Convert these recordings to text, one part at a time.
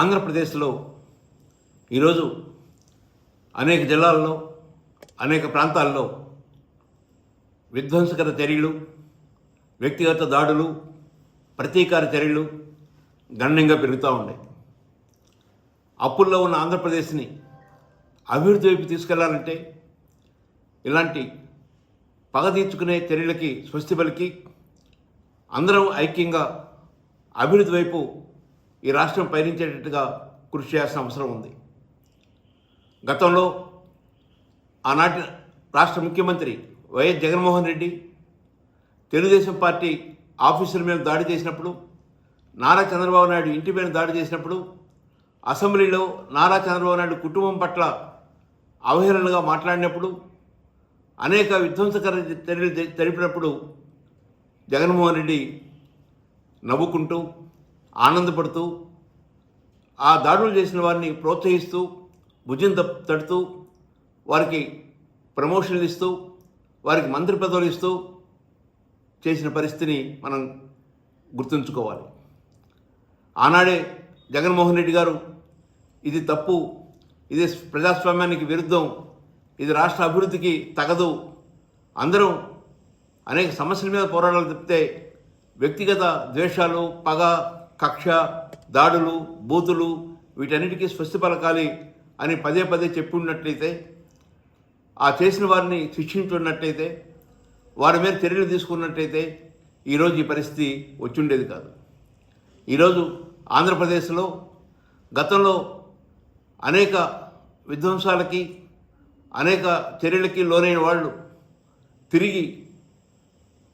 ఆంధ్రప్రదేశ్లో ఈరోజు అనేక జిల్లాల్లో అనేక ప్రాంతాల్లో విధ్వంసకర చర్యలు వ్యక్తిగత దాడులు ప్రతీకార చర్యలు గణనీయంగా పెరుగుతూ ఉన్నాయి. అప్పుల్లో ఉన్న ఆంధ్రప్రదేశ్ని అభివృద్ధి వైపు తీసుకెళ్ళాలంటే ఇలాంటి పగ తీర్చుకునే చర్యలకి స్వస్తి పలికి అందరం ఐక్యంగా అభివృద్ధి వైపు ఈ రాష్ట్రం పయనించేటట్టుగా కృషి చేయాల్సిన అవసరం ఉంది. గతంలో ఆనాటి రాష్ట్ర ముఖ్యమంత్రి వైఎస్ జగన్మోహన్ రెడ్డి తెలుగుదేశం పార్టీ ఆఫీసుల మీద దాడి చేసినప్పుడు నారా చంద్రబాబు నాయుడు ఇంటి మీద దాడి చేసినప్పుడు అసెంబ్లీలో నారా చంద్రబాబు నాయుడు కుటుంబం పట్ల అవహేళనగా మాట్లాడినప్పుడు అనేక విధ్వంసకర చర్యలు జరిపినప్పుడు జగన్మోహన్ రెడ్డి నవ్వుకుంటూ ఆనందపడుతూ ఆ దాడులు చేసిన వారిని ప్రోత్సహిస్తూ భుజం తడుతూ వారికి ప్రమోషన్లు ఇస్తూ వారికి మంత్రి పదవులు ఇస్తూ చేసిన పరిస్థితిని మనం గుర్తుంచుకోవాలి. ఆనాడే జగన్మోహన్ రెడ్డి గారు ఇది తప్పు ఇది ప్రజాస్వామ్యానికి విరుద్ధం ఇది రాష్ట్ర అభివృద్ధికి తగదు అందరం అనేక సమస్యల మీద పోరాటాలు తప్పితే వ్యక్తిగత ద్వేషాలు పగ కక్ష దాడులు బూతులు వీటన్నిటికీ స్వస్తి పలకాలి అని పదే పదే చెప్పి ఉన్నట్లయితే ఆ చేసిన వారిని శిక్షించున్నట్టయితే వారి మీద చర్యలు తీసుకున్నట్టయితే ఈరోజు ఈ పరిస్థితి వచ్చిండేది కాదు. ఈరోజు ఆంధ్రప్రదేశ్లో గతంలో అనేక విధ్వంసాలకి అనేక చర్యలకి లోనైన వాళ్ళు తిరిగి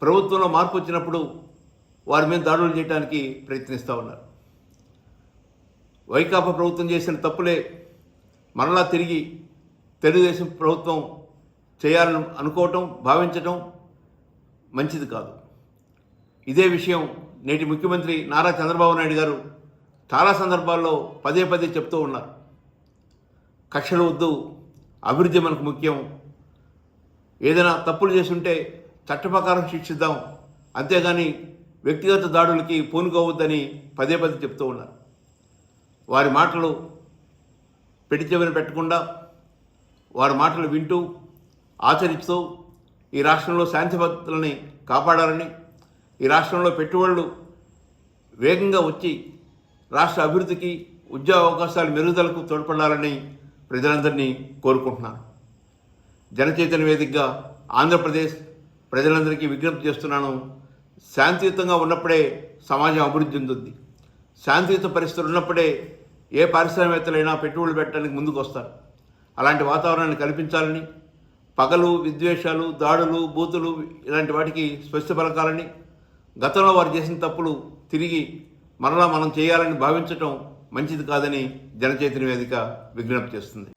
ప్రభుత్వంలో మార్పు వచ్చినప్పుడు వారి మీద దాడులు చేయడానికి ప్రయత్నిస్తూ ఉన్నారు. వైకాపా ప్రభుత్వం చేసిన తప్పులే మరలా తిరిగి తెలుగుదేశం ప్రభుత్వం చేయాలని అనుకోవటం భావించటం మంచిది కాదు. ఇదే విషయం నేటి ముఖ్యమంత్రి నారా చంద్రబాబు నాయుడు గారు చాలా సందర్భాల్లో పదే పదే చెప్తూ ఉన్నారు. కక్షలు వద్దు అభివృద్ధి మనకు ముఖ్యం. ఏదైనా తప్పులు చేస్తుంటే చట్ట ప్రకారం శిక్షిద్దాం. అంతేగాని వ్యక్తిగత దాడులకి పూనుకోవద్దని పదే పదే చెప్తూ ఉన్నారు. వారి మాటలు పెట్టి చెవిన పెట్టకుండా వారి మాటలు వింటూ ఆచరిస్తూ ఈ రాష్ట్రంలో శాంతి భక్తులని కాపాడాలని ఈ రాష్ట్రంలో పెట్టుబడులు వేగంగా వచ్చి రాష్ట్ర అభివృద్ధికి ఉద్యోగ అవకాశాలు మెరుగుదలకు తోడ్పడాలని ప్రజలందరినీ కోరుకుంటున్నాను. జనచైతన్య వేదికగా ఆంధ్రప్రదేశ్ ప్రజలందరికీ విజ్ఞప్తి చేస్తున్నాను. శాంతియుతంగా ఉన్నప్పుడే సమాజం అభివృద్ధి చెందుద్ది. శాంతియుత పరిస్థితులు ఉన్నప్పుడే ఏ పారిశ్రామికవేత్తలైనా పెట్టుబడులు పెట్టడానికి ముందుకు వస్తారు. అలాంటి వాతావరణాన్ని కల్పించాలని పగలు విద్వేషాలు దాడులు బూతులు ఇలాంటి వాటికి స్వస్థ పలకాలని గతంలో వారు చేసిన తప్పులు తిరిగి మరలా మనం చేయాలని భావించటం మంచిది కాదని జనచైతన్య వేదిక విజ్ఞప్తి చేస్తుంది.